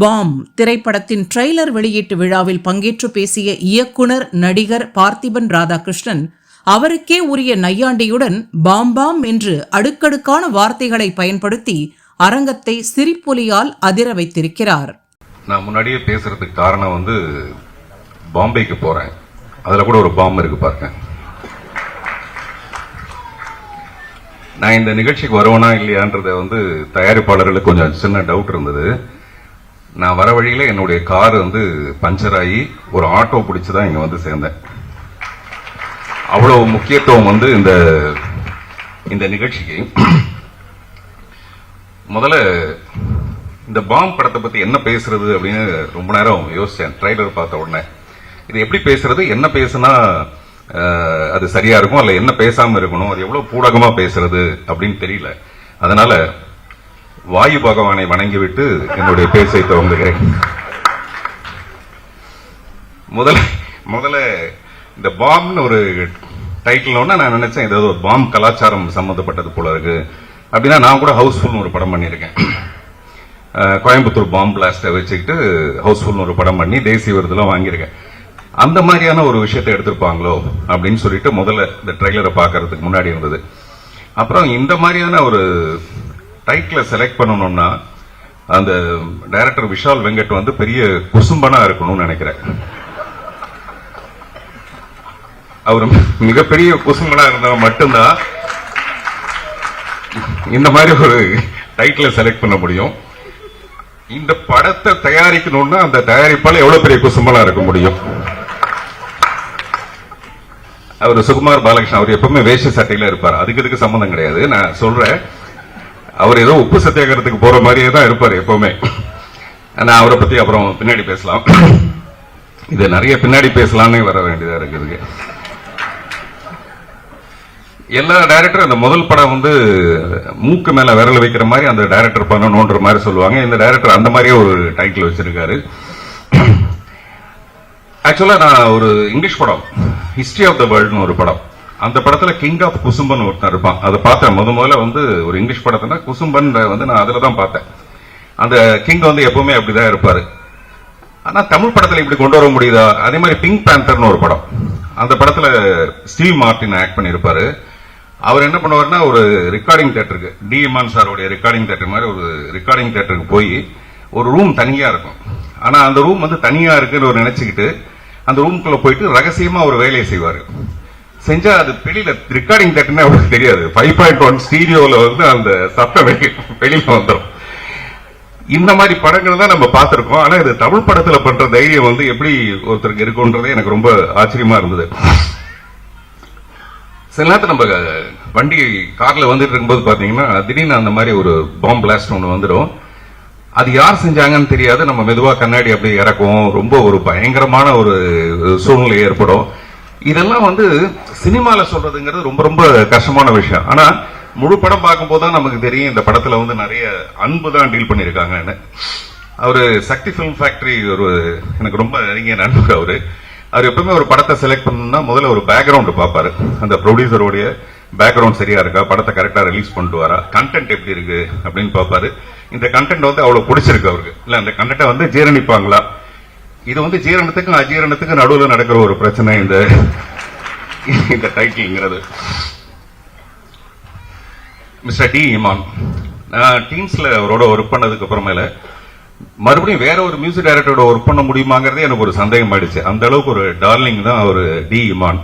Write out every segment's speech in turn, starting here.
Bomb திரைப்படத்தின் trailer வெளியீட்டு விழாவில் பங்கேற்று பேசிய இயக்குனர் நடிகர் பார்த்திபன் ராதாகிருஷ்ணன் அவருக்கே உரிய நையாண்டியுடன் பாம் பாம் என்று அடுக்கடுக்கான வார்த்தைகளை பயன்படுத்தி அரங்கத்தை சிரிப்பொலியால் அதிர வைத்திருக்கிறார். நான் முன்னாடியே பேசுறதுக்கு காரணம் வந்து பாம்பேக்கு போறேன். அதுல கூட ஒரு பாம்பு இருக்கு பாருங்க. நான் இந்த நிகழ்ச்சிக்கு வருவேனா இல்லையான்றத வந்து தயாரிப்பாளர்களுக்கு கொஞ்சம் சின்ன டவுட் இருந்தது. நான் வர வழியில் என்னுடைய கார் வந்து பஞ்சர் ஆகி ஒரு ஆட்டோ பிடிச்சி தான் இங்கே வந்து சேர்ந்தேன். அவ்வளோ முக்கியத்துவம் வந்து இந்த இந்த நிகழ்ச்சிக்கு. முதல்ல இந்த பாம் படத்தை பற்றி என்ன பேசுறது அப்படின்னு ரொம்ப நேரம் யோசித்தேன் ட்ரைலர் பார்த்த உடனே. இது எப்படி பேசுறது என்ன பேசுனா அது சரியா இருக்கும் அல்ல என்ன பேசாமல் இருக்கணும் அது எவ்வளோ பூடகமாக பேசுறது அப்படின்னு தெரியல. அதனால வாயு பகவானை வணங்கிவிட்டு என்னுடைய பேச்சை துவங்குகிறேன். முதல்ல முதல்ல இந்த பாம்னு ஒரு டைட்டில் ஒன்று நான் நினைச்சேன். ஏதாவது ஒரு பாம் கலாச்சாரம் சம்மந்தப்பட்டது போல இருக்கு. அப்படின்னா நான் கூட ஹவுஸ்ஃபுல்னு ஒரு படம் பண்ணியிருக்கேன். கோயம்புத்தூர் பாம் பிளாஸ்டை வச்சுக்கிட்டு ஹவுஸ்ஃபுல்னு ஒரு படம் பண்ணி தேசிய விருதுலாம் வாங்கியிருக்கேன். அந்த மாதிரியான ஒரு விஷயத்தை எடுத்திருப்பாங்களோ அப்படின்னு சொல்லிட்டு முதல்ல இந்த ட்ரெய்லரை பார்க்கறதுக்கு முன்னாடி இருந்தது. அப்புறம் இந்த மாதிரியான ஒரு டைட்டில் செலக்ட் பண்ணணும்னா அந்த டைரக்டர் விஷால் வெங்கட் வந்து பெரிய குசும்பனா இருக்கணும்னு நினைக்கிறேன். அவர் மிகப்பெரிய குசும்பனா இருந்தால் மட்டும்தான் இந்த மாதிரி ஒரு டைட்டில் செலக்ட் பண்ண முடியும். இந்த படத்தை தயாரிக்கணும்னா அந்த தயாரிப்பால எவ்வளவு பெரிய குசும்பலா இருக்க முடியும்? அவர் சுகுமார் பாலகிருஷ்ணன் அவர் எப்பவுமே வேஷ சட்டையில இருப்பார். அதுக்கு இதுக்கு சம்பந்தம் கிடையாது. நான் சொல்றேன். அவர் ஏதோ உப்பு சத்தியாகிரத்துக்கு போற மாதிரியே தான் இருப்பார் எப்பவுமே. ஆனால் அவரை பத்தி அப்புறம் பின்னாடி பேசலாம். இது நிறைய பின்னாடி பேசலாம்னு வர வேண்டியதா இருக்குது எல்லா டைரக்டரும் அந்த முதல் படம் வந்து மூக்கு மேல விரல் வைக்கிற மாதிரி அந்த டைரக்டர் பண்ணணும்ன்ற மாதிரி சொல்லுவாங்க. இந்த டைரக்டர் அந்த மாதிரியே ஒரு டைட்டில் வச்சிருக்காரு. ஆக்சுவலா நான் ஒரு இங்கிலீஷ் படம் ஹிஸ்டரி ஆஃப் த வேர்ல்டுன்னு ஒரு படம். அந்த படத்துல கிங் ஆஃப் குசும்பன் ஒருத்தன் இருப்பான். அதை பார்த்தேன். முத முதல்ல வந்து ஒரு இங்கிலீஷ் படத்தினா குசும்பன் வந்து நான் அதுல தான் பார்த்தேன். அந்த கிங் வந்து எப்பவுமே அப்படிதான் இருப்பாரு. ஆனா தமிழ் படத்துல இப்படி கொண்டு வர முடியுதா? அதே மாதிரி பிங்க் பேந்தர்னு ஒரு படம். அந்த படத்துல ஸ்டீவ் மார்டின் ஆக்ட் பண்ணியிருப்பாரு. அவர் என்ன பண்ணுவாருன்னா ஒரு ரெக்கார்டிங் தேட்டருக்கு டி இமான் சாருடைய ரெக்கார்டிங் தேட்டர் மாதிரி ஒரு ரெக்கார்டிங் தேட்டருக்கு போய் ஒரு ரூம் தனியா இருக்கும். ஆனா அந்த ரூம் வந்து தனியா இருக்குன்னு ஒரு நினைச்சுக்கிட்டு அந்த ரூம்குள்ள போயிட்டு ரகசியமா ஒரு வேலையை செய்வாரு. செஞ்சா அது வெளியில ரெக்கார்டிங் தேட்டர்னே அவருக்கு தெரியாது. ஃபைவ் பாயிண்ட் ஒன் ஸ்டீரியோல வந்து அந்த சத்தம் வெளி- வெளியில வந்துடும் இந்த மாதிரி படங்கள் தான் நம்ம பார்த்துருக்கோம். ஆனா இது தமிழ் படத்துல பண்ற தைரியம் வந்து எப்படி ஒருத்தருக்கு இருக்குன்றதே எனக்கு ரொம்ப ஆச்சரியமா இருந்தது. சில நேரத்தில் நம்ம வண்டி கார்ல வந்துட்டு இருக்கும்போது பாத்தீங்கன்னா திடீர்னு அந்த மாதிரி ஒரு பாம்பு பிளாஸ்ட் ஒன்று வந்துடும் அது யார் செஞ்சாங்கன்னு தெரியாது. நம்ம மெதுவா கண்ணாடி அப்படி இறக்குவோம் ரொம்ப ஒரு பயங்கரமான ஒரு சூழ்நிலை ஏற்படும். இதெல்லாம் வந்து சினிமாவில் சொல்றதுங்கிறது ரொம்ப ரொம்ப கஷ்டமான விஷயம். ஆனால் முழு படம் பார்க்கும்போது தான் நமக்கு தெரியும் இந்த படத்தில் வந்து நிறைய அன்பு தான் டீல் பண்ணியிருக்காங்கன்னு. அவர் சக்தி ஃபிலிம் ஃபேக்டரி ஒரு எனக்கு ரொம்ப நெருங்கிய நண்பர் அவர். அவர் எப்பவுமே ஒரு படத்தை செலக்ட் பண்ணணும்னா முதல்ல ஒரு பேக்ரவுண்டு பார்ப்பாரு. அந்த ப்ரொடியூசருடைய பேக்ரவுண்ட் சரியா இருக்கா படத்தை கரெக்டாக ரிலீஸ் பண்ணிட்டு வரா கண்டென்ட் எப்படி இருக்கு அப்படின்னு பார்ப்பாரு. இந்த கண்டென்ட் வந்து அவ்வளோ பிடிச்சிருக்கு அவருக்கு. இல்லை அந்த கண்டென்ட்டை வந்து ஜீரணிப்பாங்களா? இது வந்து ஜீரணத்துக்கும் அஜீரணத்துக்கும் நடுவில் நடக்கிற ஒரு பிரச்சனை இந்த இந்த டைட்டில்ங்கிறது மிஸ்டர் டி இமான் நான் டீம்ஸ்ல அவரோட ஒர்க் பண்ணதுக்கு அப்புறமேல மறுபடியும் வேற ஒரு மியூசிக் டைரக்டரோட ஒர்க் பண்ண முடியுமாங்கிறதே எனக்கு ஒரு சந்தேகம் ஆயிடுச்சு. அந்த அளவுக்கு ஒரு டார்லிங் தான் அவர் டி இமான்.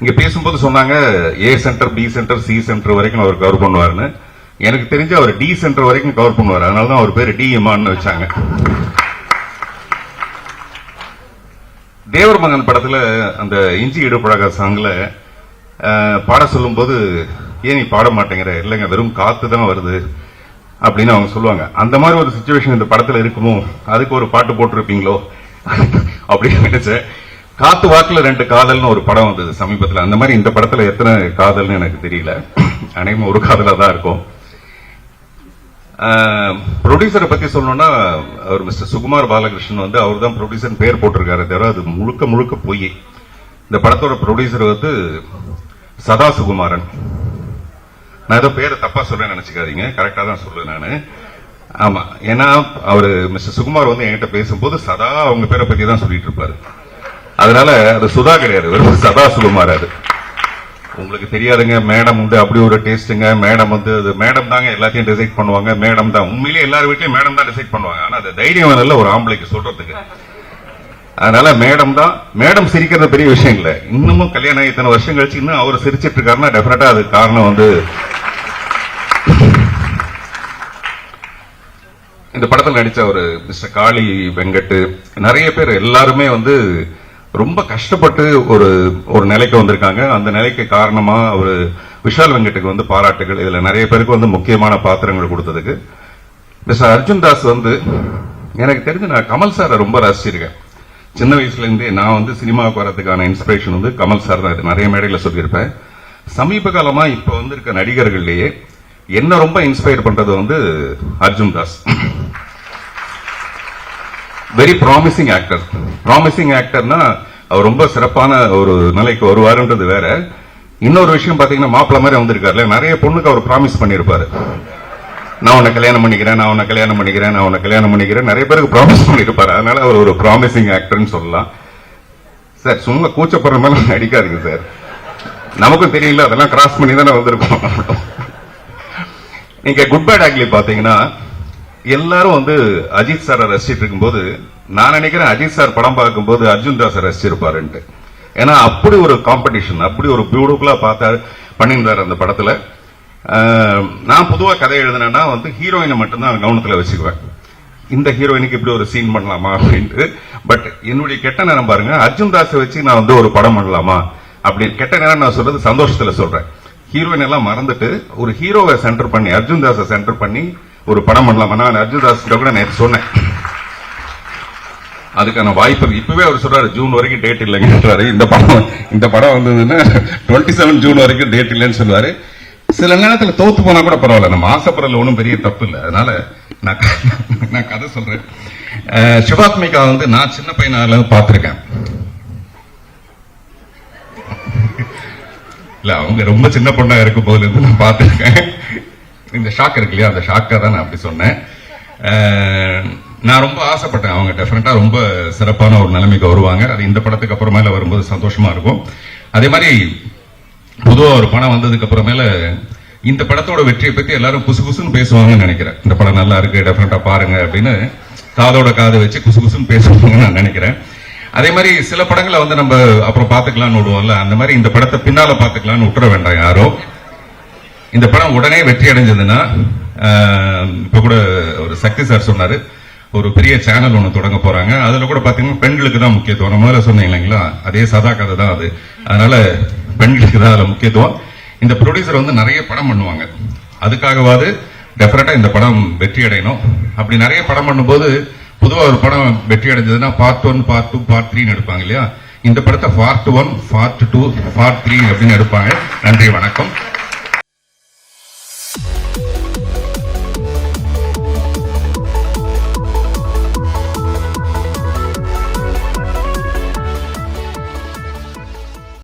இங்க பேசும்போது சொன்னாங்க A center B center C center வரைக்கும் அவர் கவர் பண்ணுவாருன்னு. எனக்கு தெரிஞ்சு அவர் டி சென்டர் வரைக்கும் கவர் பண்ணுவார். அதனால தான் அவர் பேர் டி இமான்னு வச்சாங்க. தேவர் மகன் படத்துல அந்த இஞ்சி இடுப்பழக சாங்ல பாட பாட சொல்லும்போது ஏன் நீ பாட மாட்டேங்கிற? இல்லைங்க வெறும் காத்து தான் வருது அப்படின்னு அவங்க சொல்லுவாங்க. அந்த மாதிரி ஒரு சுச்சுவேஷன் இந்த படத்துல இருக்குமோ? அதுக்கு ஒரு பாட்டு போட்டிருப்பீங்களோ? அப்படின்னு நினைச்சேன். காத்து வாக்குல ரெண்டு காதல்னு ஒரு படம் வந்தது சமீபத்தில். அந்த மாதிரி இந்த படத்துல எத்தனை காதல்னு எனக்கு தெரியல. அனைவரும் ஒரு காதலா தான் இருக்கும். ப்ரொடியூசரை பத்தி சொல்லணும்னா அவர் மிஸ்டர் சுகுமார் பாலகிருஷ்ணன் வந்து அவர் தான் ப்ரொடியூசர் பேர் போட்டிருக்காரு தவிர அது முழுக்க முழுக்க பொய். இந்த படத்தோட ப்ரொடியூசர் வந்து சதா சுகுமாரன். நான் ஏதோ பேரை தப்பா சொல்ல நினைச்சுக்காதீங்க. கரெக்டா தான் சொல்றேன் நானு. ஆமா ஏன்னா அவரு மிஸ்டர் சுகுமார் வந்து என்கிட்ட பேசும்போது சதா அவங்க பேரை பத்தி தான் சொல்லிட்டு இருப்பாரு. அதனால அது சுதா கிடையாது. வெறும் சதா சுகுமார் அது. உங்களுக்கு தெரியாதுங்க மேடம் வந்து அப்படி ஒரு டேஸ்ட்டுங்க மேடம் வந்து அது மேடம் தாங்க எல்லாத்தையும் டிசைட் பண்ணுவாங்க மேடம் தான். உண்மையிலேயே எல்லார் வீட்லையும் மேடம் தான் டிசைட் பண்ணுவாங்க. ஆனால் அது தைரியம் இல்லை ஒரு ஆம்பளைக்கு சொல்றதுக்கு. அதனால மேடம் தான் மேடம் சிரிக்கிறது பெரிய விஷயம் இல்லை. இன்னமும் கல்யாணம் ஆகி இத்தனை வருஷம் கழிச்சு இன்னும் அவர் சிரிச்சிட்டு இருக்காருன்னா டெஃபினட்டா அது காரணம் வந்து இந்த படத்தில் நடித்த ஒரு மிஸ்டர் காளி வெங்கட் நிறைய பேர் எல்லாருமே வந்து ரொம்ப கஷ்டப்பட்டு ஒரு ஒரு நிலைக்கு வந்திருக்காங்க. அந்த நிலைக்கு காரணமாக ஒரு விஷால் வெங்கட்டுக்கு வந்து பாராட்டுகள். இதில் நிறைய பேருக்கு வந்து முக்கியமான பாத்திரங்கள் கொடுத்ததுக்கு. மிஸ்டர் அர்ஜுன் தாஸ் வந்து எனக்கு தெரிஞ்சு நான் கமல் சாரை ரொம்ப ரசிச்சிருக்கேன். சின்ன வயசுலேருந்தே நான் வந்து சினிமாவுக்கு வரதுக்கான இன்ஸ்பிரேஷன் வந்து கமல் சார் தான். இது நிறைய மேடையில் சொல்லியிருப்பேன். சமீப இப்போ வந்து வந்திருக்க நடிகர்கள்லேயே என்ன ரொம்ப இன்ஸ்பயர் பண்ணுறது வந்து Arjun Das. Very promising actor promising ஆக்டர்னா அவர் ரொம்ப சிறப்பான ஒரு நிலைக்கு வருவாருன்றது வேற. இன்னொரு விஷயம் பாத்தீங்கன்னா மாப்பிள்ள மாதிரி வந்திருக்காருல நிறைய பொண்ணுக்கு அவர் ப்ராமிஸ் பண்ணிருப்பாரு. நான் உன்னை கல்யாணம் பண்ணிக்கிறேன் நான் உன்னை கல்யாணம் பண்ணிக்கிறேன் நான் உன்னை கல்யாணம் பண்ணிக்கிறேன். நிறைய பேருக்கு ப்ராமிஸ் பண்ணிருப்பாரு. அதனால அவர் ஒரு ப்ராமிசிங் ஆக்டர்னு சொல்லலாம். சார் சும்மா கூச்சப்படுற மாதிரி நடிக்காதுங்க சார் நமக்கும் தெரியல அதெல்லாம் கிராஸ் பண்ணி தானே வந்திருக்கோம். நீங்க குட் பேட் ஆக்லி பாத்தீங்கன்னா எல்லாரும் வந்து அஜித் சாரை ரசிச்சிட்டு இருக்கும்போது நான் நினைக்கிறேன் அஜித் சார் படம் பார்க்கும்போது அர்ஜுன் தாஸ் ரசிச்சிருப்பாருன்ட்டு. ஏன்னா அப்படி ஒரு காம்படிஷன் அப்படி ஒரு பியூட்டிஃபுல்லா பார்த்தா பண்ணியிருந்தாரு அந்த படத்துல. நான் பொதுவா கதை எழுதினேன்னா வந்து ஹீரோயினை மட்டும்தான் கவனத்துல வச்சுக்குவேன். இந்த ஹீரோயினுக்கு இப்படி ஒரு சீன் பண்ணலாமா அப்படின்ட்டு. பட் என்னுடைய கெட்ட நேரம் பாருங்க அர்ஜுன் தாஸை வச்சு நான் வந்து ஒரு படம் பண்ணலாமா அப்படின்னு. கெட்ட நேரம் நான் சொல்றது சந்தோஷத்துல சொல்றேன். ஹீரோயின் எல்லாம் மறந்துட்டு ஒரு ஹீரோவை சென்டர் பண்ணி அர்ஜுன் தாஸை சென்டர் பண்ணி ஒரு படம் பண்ணலாமா? நான் அர்ஜுன் தாஸ் கிட்ட கூட நேற்று சொன்னேன். அதுக்கான வாய்ப்பு இப்பவே அவர் சொல்றாரு ஜூன் வரைக்கும் டேட் இல்லைங்கன்றாரு இந்த படம் இந்த படம் வந்ததுன்னா டுவெண்ட்டி செவன் ஜூன் வரைக்கும் டேட் இல்லைன்னு சொல்லுவாரு சில நேரத்துல தோத்து போனா கூட பரவாயில்ல. நம்ம ஆசைப்படுறதுல ஒன்றும் பெரிய தப்பு இல்லை. அதனால நான் நான் கதை சொல்றேன். சிவாத்மிகா வந்து நான் சின்ன பையனால பார்த்துருக்கேன். இல்ல அவங்க ரொம்ப சின்ன பொண்ணா இருக்கும் போதுல இருந்து நான் பார்த்துருக்கேன். இந்த ஷாக் இருக்கு இல்லையா? அந்த ஷாக்காக தான் நான் அப்படி சொன்னேன். நான் ரொம்ப ஆசைப்பட்டேன் அவங்க டெஃபினட்டாக ரொம்ப சிறப்பான ஒரு நிலைமைக்கு வருவாங்க. அது இந்த படத்துக்கு அப்புறமேல வரும்போது சந்தோஷமா இருக்கும். அதே மாதிரி பொதுவாக ஒரு படம் வந்ததுக்கு அப்புறமேல இந்த படத்தோட வெற்றியை பற்றி எல்லாரும் குசு குசுன்னு பேசுவாங்கன்னு நினைக்கிறேன். இந்த படம் நல்லா இருக்கு டெஃபினட்டாக பாருங்க அப்படின்னு காதோட காது வச்சு குசு குசுன்னு பேசுவாங்கன்னு நான் நினைக்கிறேன். அதே மாதிரி சில படங்களை வந்து நம்ம அப்புறம் பார்த்துக்கலாம்னு விடுவோம்ல. அந்த மாதிரி இந்த படத்தை பின்னால பார்த்துக்கலாம்னு விட்டுற வேண்டாம் யாரோ. இந்த படம் உடனே வெற்றி அடைஞ்சதுன்னா இப்போ இப்ப கூட ஒரு சக்தி சார் சொன்னாரு ஒரு பெரிய சேனல் ஒண்ணு தொடங்க போறாங்க. அதுல கூட பாத்தீங்கன்னா பெண்களுக்கு தான் முக்கியத்துவம். நான் முதல்ல சொன்னேன் இல்லைங்களா? அதே சதா கதை தான் அது. அதனால பெண்களுக்கு தான் அதுல முக்கியத்துவம். இந்த ப்ரொடியூசர் வந்து நிறைய படம் பண்ணுவாங்க. அதுக்காகவாது டெஃபினட்டா இந்த படம் வெற்றி அடையணும். அப்படி நிறைய படம் பண்ணும்போது பொதுவா ஒரு படம் வெற்றி அடைஞ்சதுன்னா part one part two part த்ரீன்னு எடுப்பாங்க இல்லையா? இந்த படத்தை part one part two part three அப்படின்னு எடுப்பாங்க. நன்றி வணக்கம்.